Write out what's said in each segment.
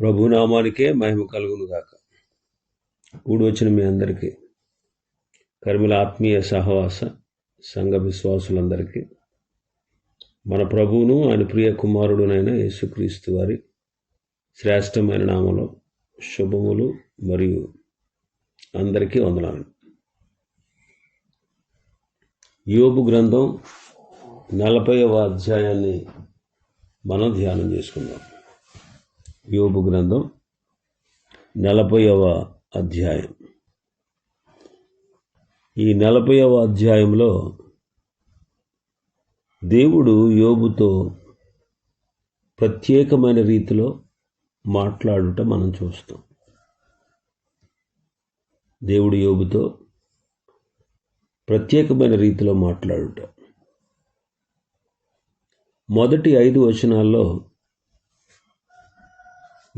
ప్రభునామానికే మహిమ కలుగును గాక కూడి వచ్చిన మీ అందరికీ కర్మిల ఆత్మీయ సహవాస సంఘ విశ్వాసులందరికీ మన ప్రభువును ఆయన ప్రియ కుమారుడునైన యేసుక్రీస్తు వారి శ్రేష్టమైన నామలో శుభములు మరియు అందరికీ వందనాలు. యోబు గ్రంథం నలభైవ అధ్యాయాన్ని మనం ధ్యానం చేసుకుందాం. యోబు గ్రంథం నలభైవ అధ్యాయం. ఈ నలభైవ అధ్యాయంలో దేవుడు యోబుతో ప్రత్యేకమైన రీతిలో మాట్లాడుట మనం చూస్తాం. దేవుడు యోబుతో ప్రత్యేకమైన రీతిలో మాట్లాడుట. మొదటి ఐదు వచనాల్లో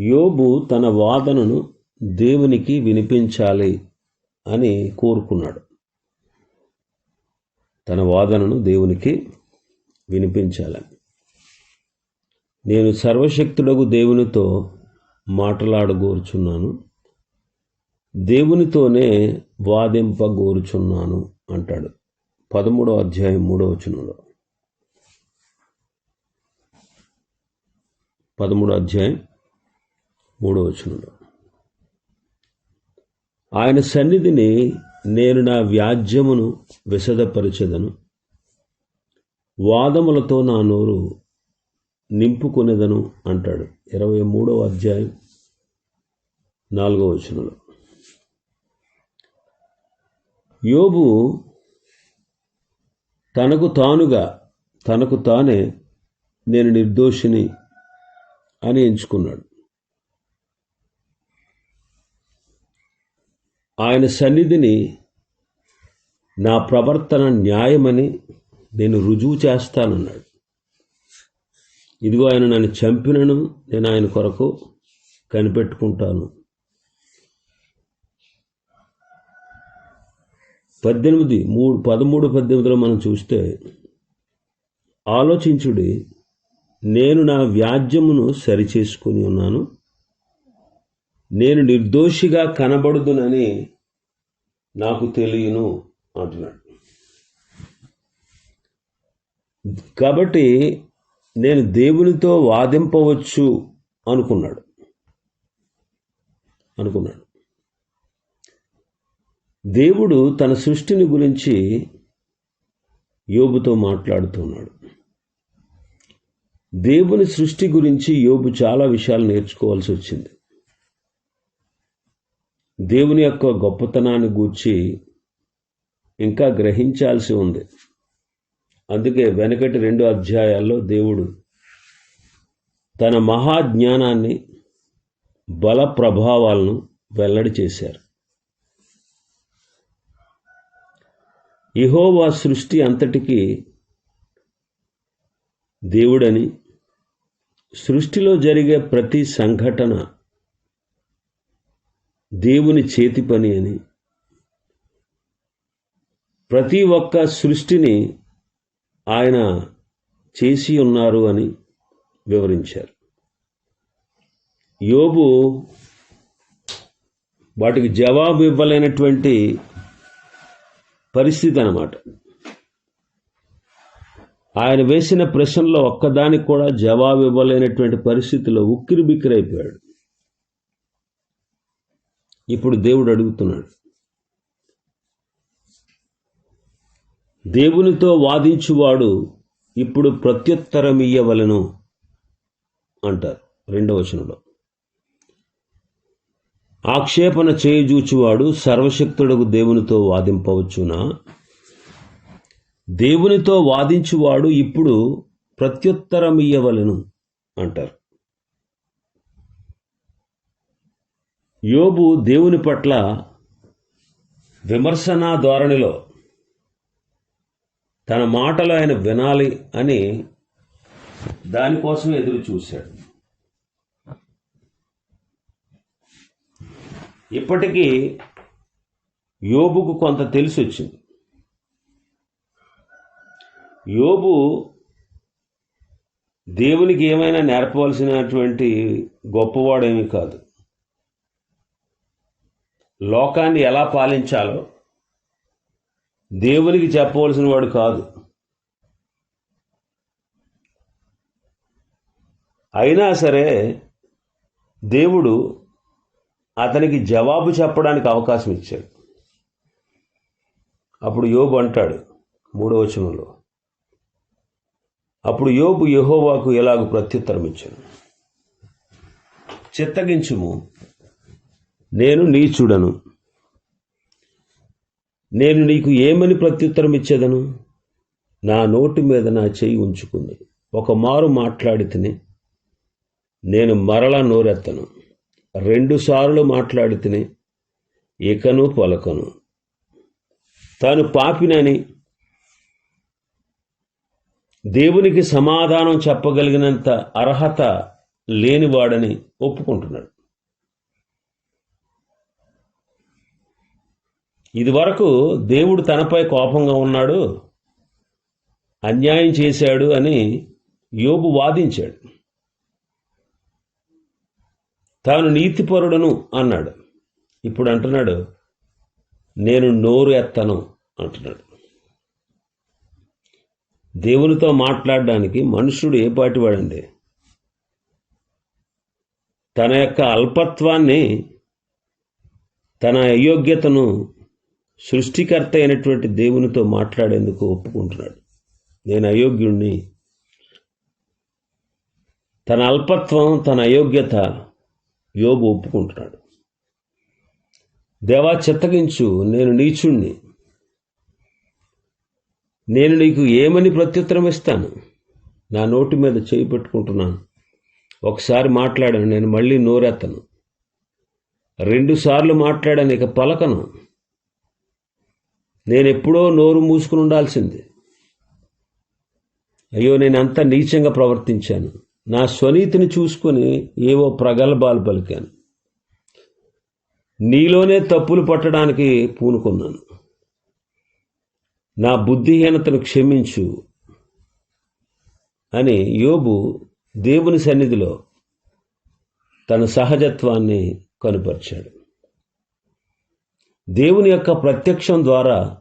యోబు తన వాదనను దేవునికి వినిపించాలి అని కోరుకున్నాడు. తన వాదనను దేవునికి వినిపించాలని నేను సర్వశక్తుడగు దేవునితో మాట్లాడగోరుచున్నాను. దేవునితోనే వాదింపగోరుచున్నాను అంటాడు. పదమూడో అధ్యాయం మూడవ వచనంలో. పదమూడో అధ్యాయం మూడో వచనంలో. ఆయన సన్నిధిని నేను నా వ్యాజ్యమును విశదపరిచెదను. వాదములతో నా నోరు నింపుకునేదను అంటాడు. ఇరవై మూడవ అధ్యాయం నాలుగవ వచనంలో. యోబు తనకు తానుగా తనకు తానే నేను నిర్దోషిని అని ఎంచుకున్నాడు. ఆయన సన్నిధిని నా ప్రవర్తన న్యాయమని నేను రుజువు చేస్తానన్నాడు. ఇదిగో ఆయన నన్ను చంపినను నేను ఆయన కొరకు కనిపెట్టుకుంటాను. పద్దెనిమిది మూడు పదమూడు పద్దెనిమిదిలో మనం చూస్తే ఆలోచించుడి నేను నా వ్యాజ్యమును సరిచేసుకుని ఉన్నాను. నేను నిర్దోషిగా కనబడుదునని నాకు తెలియను అంటున్నాడు. కాబట్టి నేను దేవునితో వాదింపవచ్చు అనుకున్నాడు. అనుకున్నాడు. దేవుడు తన సృష్టిని గురించి యోబుతో మాట్లాడుతున్నాడు. దేవుని సృష్టి గురించి యోబు చాలా విషయాలు నేర్చుకోవాల్సి వచ్చింది. దేవుని యొక్క గొప్పతనాన్ని గూర్చి ఇంకా గ్రహించాల్సి ఉంది. అందుకే వెనకటి రెండు అధ్యాయాల్లో దేవుడు తన మహాజ్ఞానాన్ని బల ప్రభావాలను వెల్లడి చేశారు. ఇహోవా సృష్టి అంతటికీ దేవుడని సృష్టిలో జరిగే ప్రతి సంఘటన దేవుని చేతి పని అని. ప్రతి ఒక్క సృష్టిని ఆయన చేసి ఉన్నారు అని వివరించారు. యోబు వాటికి జవాబు ఇవ్వలేనటువంటి పరిస్థితి అన్నమాట. ఆయన వేసిన ప్రశ్నలో ఒక్కదానికి కూడా జవాబు ఇవ్వలేనటువంటి పరిస్థితిలో ఉక్కిరి బిక్కిరైపోయాడు ఇప్పుడు దేవుడు అడుగుతున్నాడు. దేవునితో వాదించువాడు ఇప్పుడు ప్రత్యుత్తరం ఇయ్యవలను అంటారు రెండవ వచనంలో. ఆక్షేపణ చేయజూచువాడు సర్వశక్తుడకు దేవునితో వాదింపవచ్చునా? దేవునితో వాదించువాడు ఇప్పుడు ప్రత్యుత్తరం ఇయ్యవలను అంటారు. యోబు దేవుని పట్ల విమర్శనా ధోరణిలో తన మాటలు ఆయన వినాలి అని దానికోసం ఎదురు చూశాడు. ఇప్పటికీ యోబుకు కొంత తెలిసి వచ్చింది యోబు దేవునికి ఏమైనా నేర్పవలసినటువంటి గొప్పవాడేమీ కాదు. లోకాన్ని ఎలా పాలించాలో దేవునికి చెప్పవలసిన వాడు కాదు. అయినా సరే దేవుడు అతనికి జవాబు చెప్పడానికి అవకాశం ఇచ్చాడు. అప్పుడు యోబు అంటాడు మూడో వచనంలో అప్పుడు యోబు యహోవాకు ఎలాగ ప్రత్యుత్తరం ఇచ్చాడు. చిత్తగించుము నేను నీచుడను. నేను నీకు ఏమని ప్రత్యుత్తరం ఇచ్చేదను నా నోటి మీద నా చేయి ఉంచుకుంది. ఒక మారు మాట్లాడితిని. నేను మరలా నోరెత్తను. రెండు సార్లు మాట్లాడితేనే. ఇకను పలకను. తాను పాపినని దేవునికి సమాధానం చెప్పగలిగినంత అర్హత లేనివాడని ఒప్పుకుంటున్నాడు. ఇదివరకు దేవుడు తనపై కోపంగా ఉన్నాడు అన్యాయం చేశాడు అని యోబు వాదించాడు. తాను నీతిపరుడను అన్నాడు. ఇప్పుడు అంటున్నాడు నేను నోరు ఎత్తను అంటున్నాడు. దేవునితో మాట్లాడడానికి మనుషుడు ఏ పాటివాడండి? తన యొక్క అల్పత్వాన్ని తన అయోగ్యతను సృష్టికర్త అయినటువంటి దేవునితో మాట్లాడేందుకు ఒప్పుకుంటున్నాడు. నేను అయోగ్యుణ్ణి. తన అల్పత్వం తన అయోగ్యత యోగు ఒప్పుకుంటున్నాడు. దేవా చెత్తగించు. నేను నీచుణ్ణి. నేను నీకు ఏమని ప్రత్యుత్తరం ఇస్తాను? నా నోటి మీద చేయి పెట్టుకుంటున్నాను. ఒకసారి మాట్లాడాను నేను మళ్ళీ నోరెత్తను. రెండుసార్లు మాట్లాడాను ఇక పలకను. నేను ఎప్పుడో నోరు మూసుకుని ఉండాల్సింది. అయ్యో నేను అంత నీచంగా ప్రవర్తించాను. నా స్వనీతిని చూసుకొని ఏవో ప్రగల్భాలు పలికాను. నీలోనే తప్పులు పట్టడానికి పూనుకున్నాను. నా బుద్ధిహీనతను క్షమించు అని యోబు దేవుని సన్నిధిలో తన సహజత్వాన్ని కనుపరిచాడు. దేవుని యొక్క ప్రత్యక్షం ద్వారా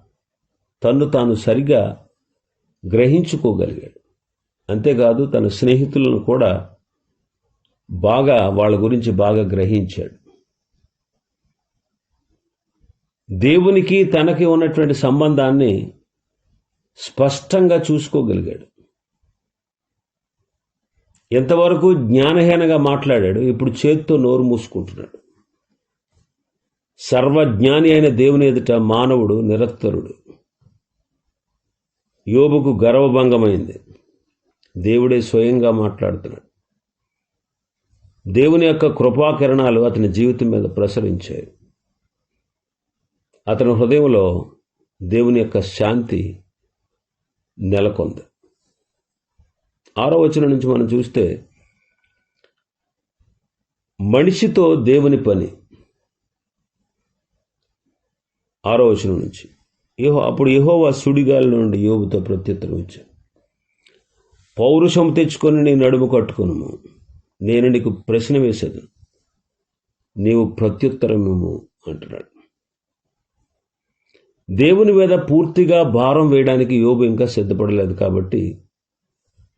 తన్ను తాను సరిగా గ్రహించుకోగలిగాడు. అంతేకాదు తన స్నేహితులను కూడా బాగా వాళ్ళ గురించి బాగా గ్రహించాడు. దేవునికి తనకి ఉన్నటువంటి సంబంధాన్ని స్పష్టంగా చూసుకోగలిగాడు. ఎంతవరకు జ్ఞానహీనంగా మాట్లాడాడు ఇప్పుడు చేత్తో నోరు మూసుకుంటున్నాడు. సర్వజ్ఞాని అయిన దేవుని ఎదుట మానవుడు నిరత్తరుడు. యోబుకు గర్వభంగమైంది. దేవుడే స్వయంగా మాట్లాడుతున్నాడు. దేవుని యొక్క కృపాకిరణాలు అతని జీవితం మీద ప్రసరించాయి. అతని హృదయంలో దేవుని యొక్క శాంతి నెలకొంది. ఆరో వచనం నుంచి మనం చూస్తే మనిషితో దేవుని పని. ఆరో వచనం నుంచి. యహో అప్పుడు యహోవా సుడిగాలి నుండి యోబుతో ప్రత్యుత్తరం ఇచ్చాను పౌరుషం తెచ్చుకొని నీ నడుము కట్టుకును నేను నీకు ప్రశ్న వేసేది. నీవు ప్రత్యుత్తరమేమో అంటున్నాడు. దేవుని మీద పూర్తిగా భారం వేయడానికి యోబు ఇంకా సిద్ధపడలేదు కాబట్టి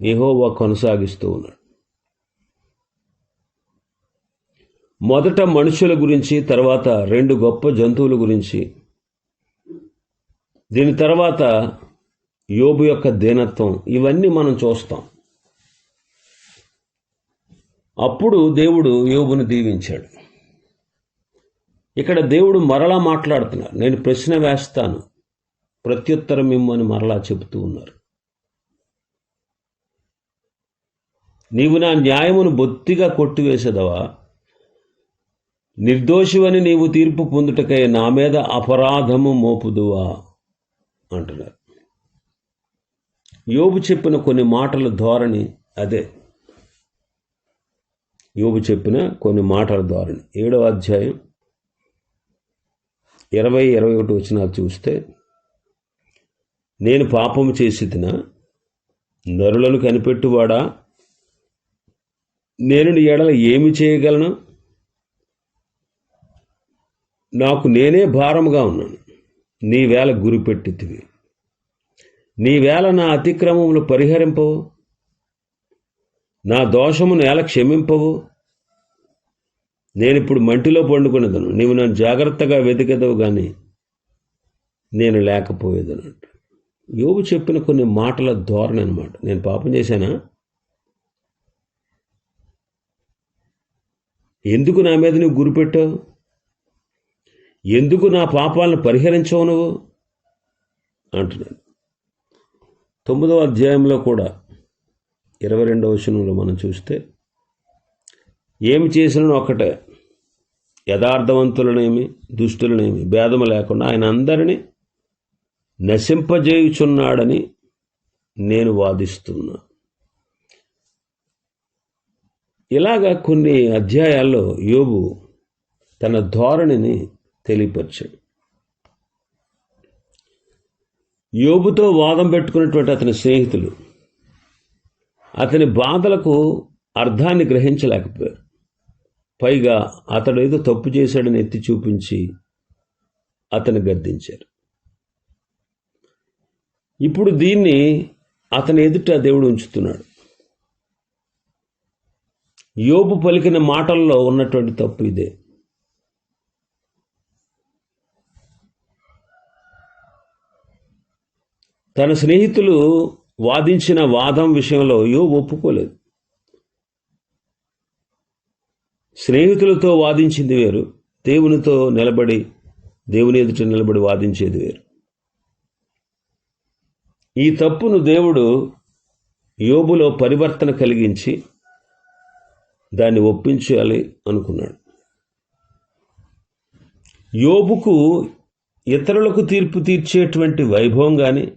యహోవా కొనసాగిస్తూ ఉన్నాడు. మొదట మనుషుల గురించి తర్వాత రెండు గొప్ప జంతువుల గురించి దీని తర్వాత యోబు యొక్క దీనత్వం ఇవన్నీ మనం చూస్తాం. అప్పుడు దేవుడు యోబును దీవించాడు. ఇక్కడ దేవుడు మరలా మాట్లాడుతున్నారు. నేను ప్రశ్న వేస్తాను. ప్రత్యుత్తరం ఇమ్మని మరలా చెబుతూ ఉన్నారు. నీవు నా న్యాయమును బొత్తిగా కొట్టివేసేదవా? నిర్దోషివని నీవు తీర్పు పొందుటకై నా మీద అపరాధము మోపుదువా? అంటున్నారు. యోబు చెప్పిన కొన్ని మాటల ధోరణి అదే. యోబు చెప్పిన కొన్ని మాటల ధోరణి. ఏడవ అధ్యాయం ఇరవై ఇరవై ఒకటి వచ్చిన చూస్తే నేను పాపం చేసి తిన నరులను కనిపెట్టువాడా? నేను నీ ఎడల ఏమి చేయగలను? నాకు నేనే భారముగా ఉన్నాను. నీ వేళ గురిపెట్టితివి నీ వేళ నా అతిక్రమములు పరిహరింపవు. నా దోషమును ఎలా క్షమింపవు. నేనిప్పుడు మంటిలో పండుకునేదను. నీవు నన్ను జాగ్రత్తగా వెతికెదవు కానీ నేను లేకపోయేదను యోగు చెప్పిన కొన్ని మాటల ధోరణి అనమాట నేను పాపం చేశానా? ఎందుకు నా మీద నువ్వు గురిపెట్టావు ఎందుకు నా పాపాలను పరిహరించవు నువ్వు? అంటున్నాడు. తొమ్మిదవ అధ్యాయంలో కూడా ఇరవై రెండవ వచనంలో మనం చూస్తే ఏమి చేసినా ఒక్కటే యథార్థవంతులనేమి దుష్టులనేమి భేదము లేకుండా ఆయన అందరినీ నశింపజేయుచున్నాడని నేను వాదిస్తున్నా. ఇలాగా కొన్ని అధ్యాయాల్లో యోబు తన ధోరణిని తెలియపరిచాడు. యోబుతో వాదం పెట్టుకున్నటువంటి అతని స్నేహితులు అతని బాధలకు అర్థాన్ని గ్రహించలేకపోయారు. పైగా అతడు ఏదో తప్పు చేశాడని ఎత్తి చూపించి అతను గద్దించారు. ఇప్పుడు దీన్ని అతని ఎదుట దేవుడు ఉంచుతున్నాడు. యోబు పలికిన మాటల్లో ఉన్నటువంటి తప్పు ఇదే. తన స్నేహితులు వాదించిన వాదం విషయంలో యో ఒప్పుకోలేదు. స్నేహితులతో వాదించింది వేరు దేవునితో నిలబడి దేవుని ఎదుట నిలబడి వాదించేది వేరు. ఈ తప్పును దేవుడు యోబులో పరివర్తన కలిగించి దాన్ని ఒప్పించాలి అనుకున్నాడు. యోబుకు ఇతరులకు తీర్పు తీర్చేటువంటి వైభవం కానీ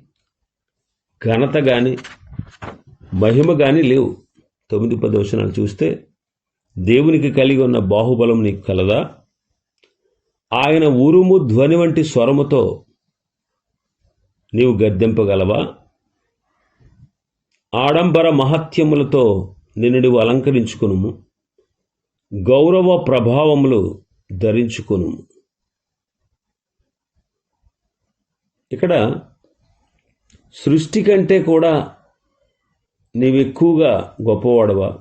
ఘనత కానీ మహిమ కానీ లేవు. తొమ్మిది పది వచనాలు చూస్తే దేవునికి కలిగి ఉన్న బాహుబలం నీకు కలదా? ఆయన ఉరుము ధ్వని వంటి స్వరముతో నీవు గద్దెంపగలవా? ఆడంబర మహత్యములతో నిన్ను నువ్వు అలంకరించుకును గౌరవ ప్రభావములు ధరించుకును ఇక్కడ సృష్టి కంటే కూడా నీవు ఎక్కువగా గొప్పవాడవా?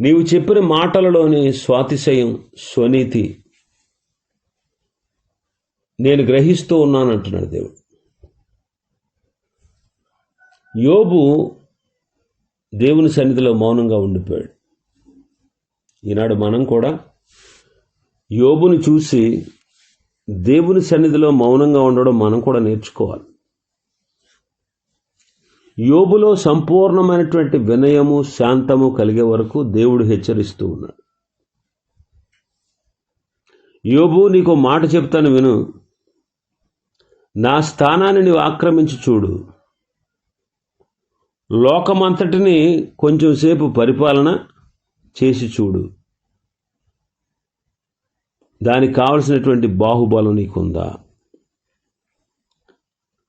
నీవు చెప్పిన మాటలలోని స్వాతిశయం స్వనీతి నేను గ్రహిస్తూ ఉన్నానంటున్నాడు దేవుడు. యోబు దేవుని సన్నిధిలో మౌనంగా ఉండిపోయాడు. ఈనాడు మనం కూడా యోబుని చూసి దేవుని సన్నిధిలో మౌనంగా ఉండడం మనం కూడా నేర్చుకోవాలి. యోబులో సంపూర్ణమైనటువంటి వినయము శాంతము కలిగే వరకు దేవుడు హెచ్చరిస్తూ ఉన్నాడు. యోబు నీకు మాట చెప్తాను విను. నా స్థానాన్ని నీవు ఆక్రమించి చూడు. లోకమంతటిని కొంచెం సేపు పరిపాలన చేసి చూడు. దానికి కావలసినటువంటి బాహుబలం నీకుందా?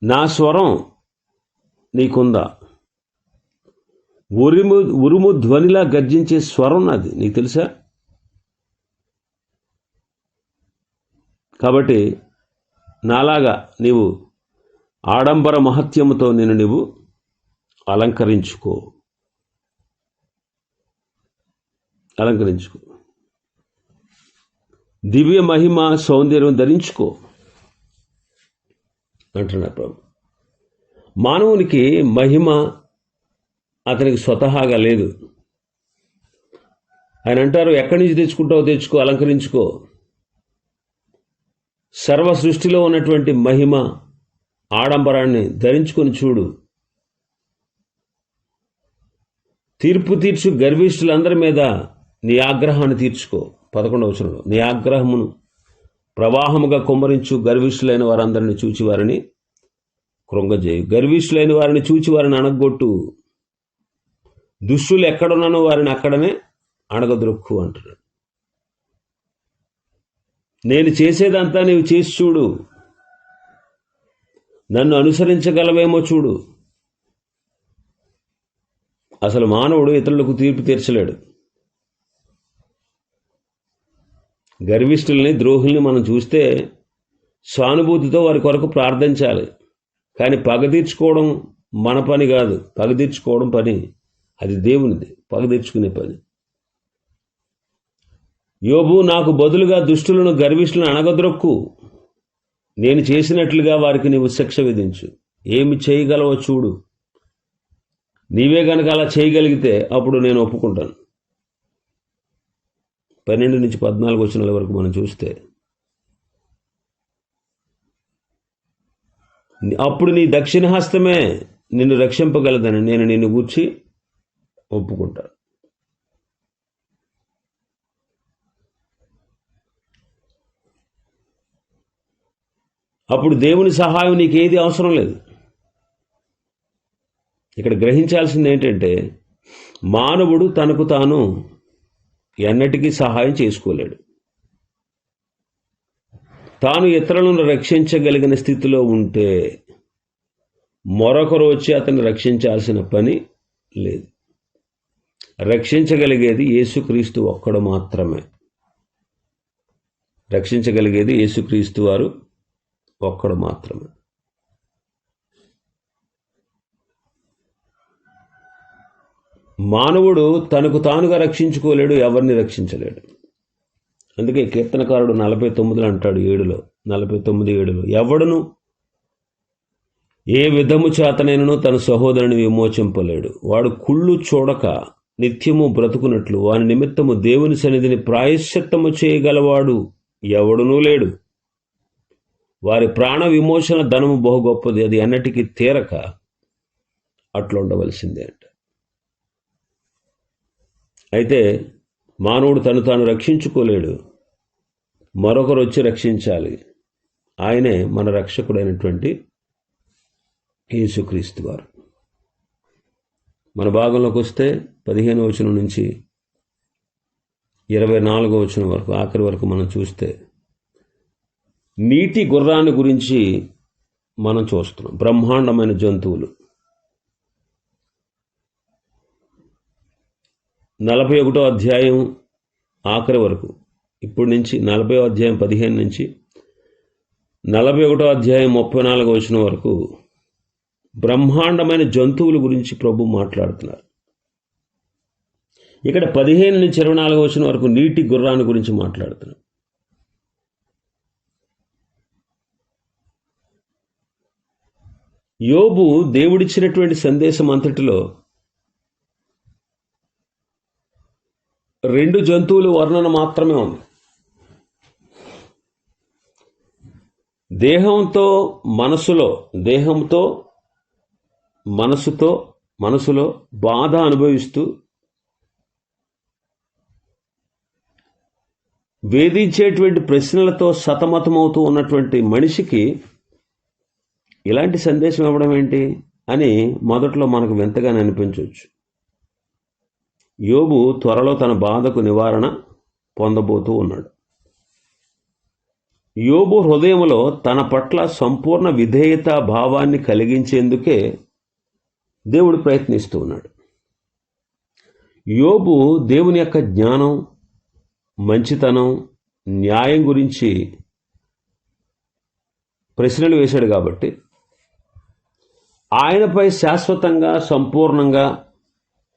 నా స్వరం నీకుందా? ఉరుము ఉరుము ధ్వనిలా గర్జించే స్వరం నాది. నీకు తెలుసా? కాబట్టి నాలాగా నీవు ఆడంబర మహత్యముతో నేను నీవు అలంకరించుకో. అలంకరించుకో. దివ్య మహిమ సౌందర్యం ధరించుకో. అంటున్నారు ప్రభు. మానవునికి మహిమ అతనికి స్వతహాగా లేదు. ఆయన అంటారు ఎక్కడి నుంచి తెచ్చుకుంటావో తెచ్చుకో అలంకరించుకో. సర్వ సృష్టిలో ఉన్నటువంటి మహిమ ఆడంబరాన్ని ధరించుకొని చూడు. తీర్పు తీర్చు గర్విష్ఠులందరి మీద నీ ఆగ్రహాన్ని తీర్చుకో. పదకొండవ వచనంలో నీ ఆగ్రహమును ప్రవాహముగా కుమ్మరించు గర్విష్ఠులైన వారందరిని చూచి వారిని కృంగజేయు. గర్విష్లైన వారిని చూచి వారిని అణగొట్టు. దుష్టులు ఎక్కడున్నానో వారిని అక్కడనే అణగదొక్కు అంటున్నాడు నేను చేసేదంతా నీవు చేసి చూడు. నన్ను అనుసరించగలవేమో చూడు. అసలు మానవుడు ఇతరులకు తీర్పు తీర్చలేడు. గర్విష్ఠుల్ని ద్రోహుల్ని మనం చూస్తే సానుభూతితో వారి కొరకు ప్రార్థించాలి. కానీ పగ తీర్చుకోవడం మన పని కాదు. పగ తీర్చుకోవడం పని. అది దేవునిది. పగ తీర్చుకునే పని. యోబు నాకు బదులుగా దుష్టులను గర్విష్ఠులను అణగద్రొక్కు నేను చేసినట్లుగా వారికి నీవు శిక్ష విధించు. ఏమి చేయగలవో చూడు. నీవే గనక అలా చేయగలిగితే అప్పుడు నేను ఒప్పుకుంటాను. పన్నెండు నుంచి పద్నాలుగు వచ్చిన వరకు మనం చూస్తే అప్పుడు నీ దక్షిణ హస్తమే నిన్ను రక్షింపగలదని నేను నిన్ను గూర్చి ఒప్పుకుంటాను. అప్పుడు దేవుని సహాయం నీకేది అవసరం లేదు. ఇక్కడ గ్రహించాల్సింది ఏంటంటే మానవుడు తనకు తాను ఎన్నటికీ సహాయం చేసుకోలేడు. తాను ఇతరులను రక్షించగలిగిన స్థితిలో ఉంటే మరొకరు వచ్చి అతన్ని రక్షించాల్సిన పని లేదు. రక్షించగలిగేది యేసుక్రీస్తు ఒక్కడు మాత్రమే. రక్షించగలిగేది యేసుక్రీస్తు వారు ఒక్కడు మాత్రమే. మానవుడు తనకు తానుగా రక్షించుకోలేడు ఎవరిని రక్షించలేడు. అందుకే కీర్తనకారుడు నలభై తొమ్మిదిలో అంటాడు ఏడులో. నలభై తొమ్మిది ఏడులో. ఎవడును? ఏ విధము చేతనైనను తన సహోదరుని విమోచింపలేడు. వాడు కుళ్ళు చూడక నిత్యము బ్రతుకున్నట్లు వాని నిమిత్తము దేవుని సన్నిధిని ప్రాయశ్చిత్తము చేయగలవాడు ఎవడునూ లేడు. వారి ప్రాణ విమోచన ధనము బహు గొప్పది అది అన్నటికీ తీరక అట్లా ఉండవలసిందే అంట. అయితే మానవుడు తను తాను రక్షించుకోలేడు. మరొకరు వచ్చి రక్షించాలి. ఆయనే మన రక్షకుడైనటువంటి యేసుక్రీస్తు వారు మన భాగంలోకి వస్తే పదిహేను వచనం నుంచి ఇరవై నాలుగో వచనం వరకు ఆఖరి వరకు మనం చూస్తే నీటి గుర్రాన్ని గురించి మనం చూస్తున్నాం. బ్రహ్మాండమైన జంతువులు. నలభై ఒకటో అధ్యాయం ఆఖరి వరకు ఇప్పటి నుంచి నలభై అధ్యాయం పదిహేను నుంచి నలభై ఒకటో అధ్యాయం ముప్పై నాలుగు వచ్చిన వరకు బ్రహ్మాండమైన జంతువుల గురించి ప్రభు మాట్లాడుతున్నారు. ఇక్కడ పదిహేను నుంచి ఇరవై నాలుగు వచ్చిన వరకు నీటి గుర్రాన్ని గురించి మాట్లాడుతున్నారు. యోబు దేవుడిచ్చినటువంటి సందేశం అంతటిలో రెండు జంతువుల వర్ణన మాత్రమే ఉంది. దేహంతో మనసులో దేహంతో మనసుతో మనసులో బాధ అనుభవిస్తూ వేధించేటువంటి ప్రశ్నలతో సతమతమవుతూ ఉన్నటువంటి మనిషికి ఇలాంటి సందేశం ఇవ్వడం ఏంటి అని మొదట్లో మనకు వింతగానే అనిపించవచ్చు. యోబు త్వరలో తన బాధకు నివారణ పొందబోతూ ఉన్నాడు. యోబు హృదయంలో తన పట్ల సంపూర్ణ విధేయత భావాన్ని కలిగించేందుకే దేవుడు ప్రయత్నిస్తూ ఉన్నాడు. యోబు దేవుని యొక్క జ్ఞానం మంచితనం న్యాయం గురించి ప్రశ్నలు వేశాడు కాబట్టి ఆయనపై శాశ్వతంగా సంపూర్ణంగా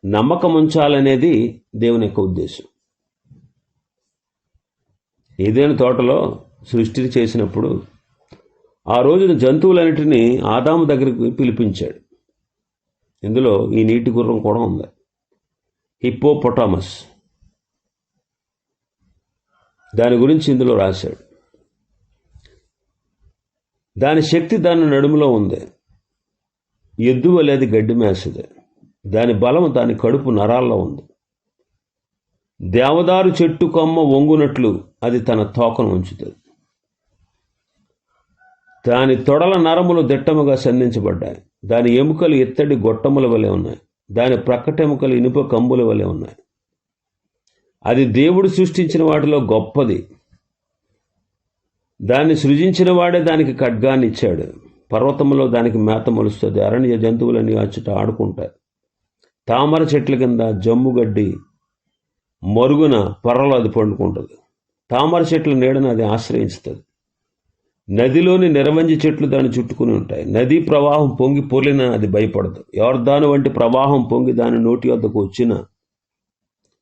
నమ్మకం ఉంచాలనేది దేవుని యొక్క ఉద్దేశం. ఏదైనా తోటలో సృష్టి చేసినప్పుడు ఆ రోజున జంతువులన్నిటినీ ఆదాము దగ్గరికి పిలిపించాడు. ఇందులో ఈ నీటి గుర్రం కూడా ఉంది. హిప్పోపొటామస్. దాని గురించి ఇందులో రాశాడు. దాని శక్తి దాని నడుములో ఉంది. ఎద్దు వలేది గడ్డి మేసదే. దాని బలం దాని కడుపు నరాల్లో ఉంది. దేవదారు చెట్టు కొమ్మ వంగునట్లు అది తన తోకను ఉంచుతుంది. దాని తొడల నరములు దిట్టముగా సంధించబడ్డాయి. దాని ఎముకలు ఎత్తడి గొట్టముల వలె ఉన్నాయి. దాని ప్రక్కటెముకలు ఇనుప కంబుల వలె ఉన్నాయి. అది దేవుడు సృష్టించిన వాటిలో గొప్పది. దాన్ని సృజించిన వాడే దానికి ఖడ్గాన్ని ఇచ్చాడు. పర్వతంలో దానికి మేత మొలుస్తుంది. అరణ్య జంతువులన్నీ అచ్చుట ఆడుకుంటాయి. తామర చెట్ల కింద జమ్ముగడ్డి మరుగున పొరలో అది పండుకుంటుంది. తామర చెట్ల నీడను అది ఆశ్రయిస్తుంది నదిలోని నిరవంజి చెట్లు దాన్ని చుట్టుకుని ఉంటాయి. నదీ ప్రవాహం పొంగి పొర్లిన అది భయపడదు. ఎవరిదాని వంటి ప్రవాహం పొంగి దాని నోటి వద్దకు వచ్చినా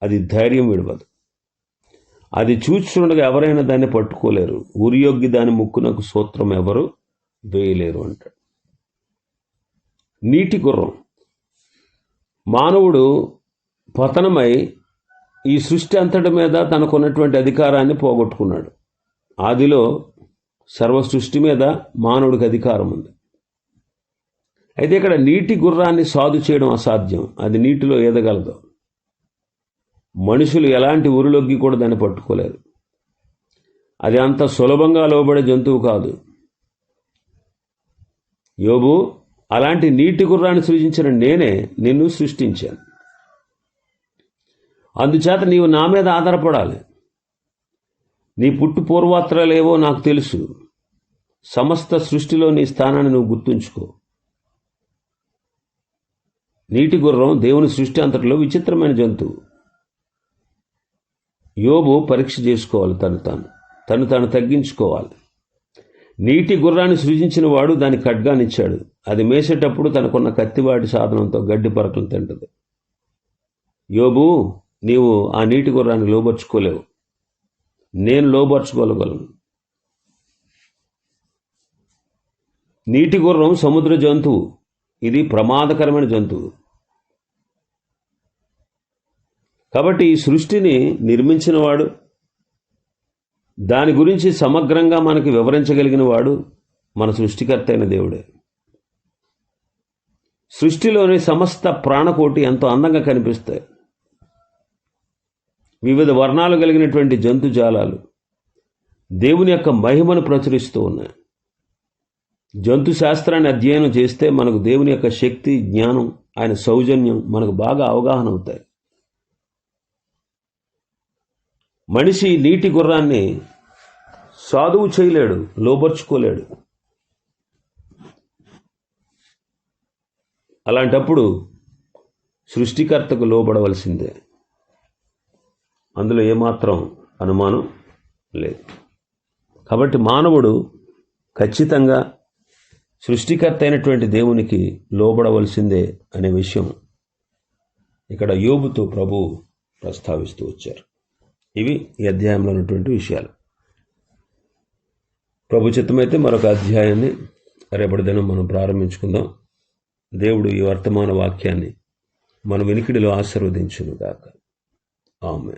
అది ధైర్యం విడవదు. అది చూచుండగా ఎవరైనా దాన్ని పట్టుకోలేరు. ఉరియొగ్గి దాని ముక్కునకు సూత్రం ఎవరు? వేయలేరు అంటాడు. నీటి గుర్రం. మానవుడు పతనమై ఈ సృష్టి అంతటి మీద తనకున్నటువంటి అధికారాన్ని పోగొట్టుకున్నాడు. ఆదిలో సర్వ సృష్టి మీద మానవుడికి అధికారం ఉంది. అయితే ఇక్కడ నీటి గుర్రాన్ని సాధు చేయడం అసాధ్యం. అది నీటిలో ఎదగలదు మనుషులు ఎలాంటి ఊరిలోకి కూడా దాన్ని పట్టుకోలేరు అది అంత సులభంగా లోబడే జంతువు కాదు. యోబు అలాంటి నీటి గుర్రాన్ని సృజించిన నేనే నిన్ను సృష్టించాను. అందుచేత నీవు నా మీద ఆధారపడాలి. నీ పుట్టు పూర్వాత్రాలేవో నాకు తెలుసు. సమస్త సృష్టిలో నీ స్థానాన్ని నువ్వు గుర్తుంచుకో. నీటి గుర్రం దేవుని సృష్టి అంతటిలో విచిత్రమైన జంతువు. యోబు పరీక్ష చేసుకోవాలి తను తాను. తను తాను తగ్గించుకోవాలి. నీటి గుర్రాన్ని సృజించిన వాడు దాని ఖడ్గానిచ్చాడు. అది మేసేటప్పుడు తనకున్న కత్తివాటి సాధనంతో గడ్డి పరకలు తింటుంది. యోబు నీవు ఆ నీటి గుర్రాన్ని లోబర్చుకోలేవు. నేను లోబర్చుకోగలను. నీటి గుర్రం సముద్ర జంతువు. ఇది ప్రమాదకరమైన జంతువు. కాబట్టి ఈ సృష్టిని నిర్మించినవాడు దాని గురించి సమగ్రంగా మనకి వివరించగలిగిన వాడు మన సృష్టికర్త అయిన దేవుడే. సృష్టిలోని సమస్త ప్రాణకోటి ఎంతో అందంగా కనిపిస్తాయి. వివిధ వర్ణాలు కలిగినటువంటి జంతుజాలాలు దేవుని యొక్క మహిమను ప్రచురిస్తూ ఉన్నాయి. జంతు శాస్త్రాన్ని అధ్యయనం చేస్తే మనకు దేవుని యొక్క శక్తి జ్ఞానం ఆయన సౌజన్యం మనకు బాగా అవగాహన అవుతాయి. మనిషి నీటి గుర్రాన్ని సాధువు చేయలేడు లోపరుచుకోలేడు అలాంటప్పుడు సృష్టికర్తకు లోబడవలసిందే. అందులో ఏమాత్రం అనుమానం లేదు. కాబట్టి మానవుడు ఖచ్చితంగా సృష్టికర్త అయినటువంటి దేవునికి లోబడవలసిందే అనే విషయం ఇక్కడ యోబుతో ప్రభు ప్రస్తావిస్తూ వచ్చారు. ఇవి ఈ అధ్యాయంలో ఉన్నటువంటి విషయాలు. ప్రభు చిత్తమైతే మరొక అధ్యాయాన్ని రేపటి దినం మనం ప్రారంభించుకుందాం. దేవుడు ఈ వర్తమాన వాక్యాన్ని మన వెనికిడిలో ఆశీర్వదించునుగాక. ఆమె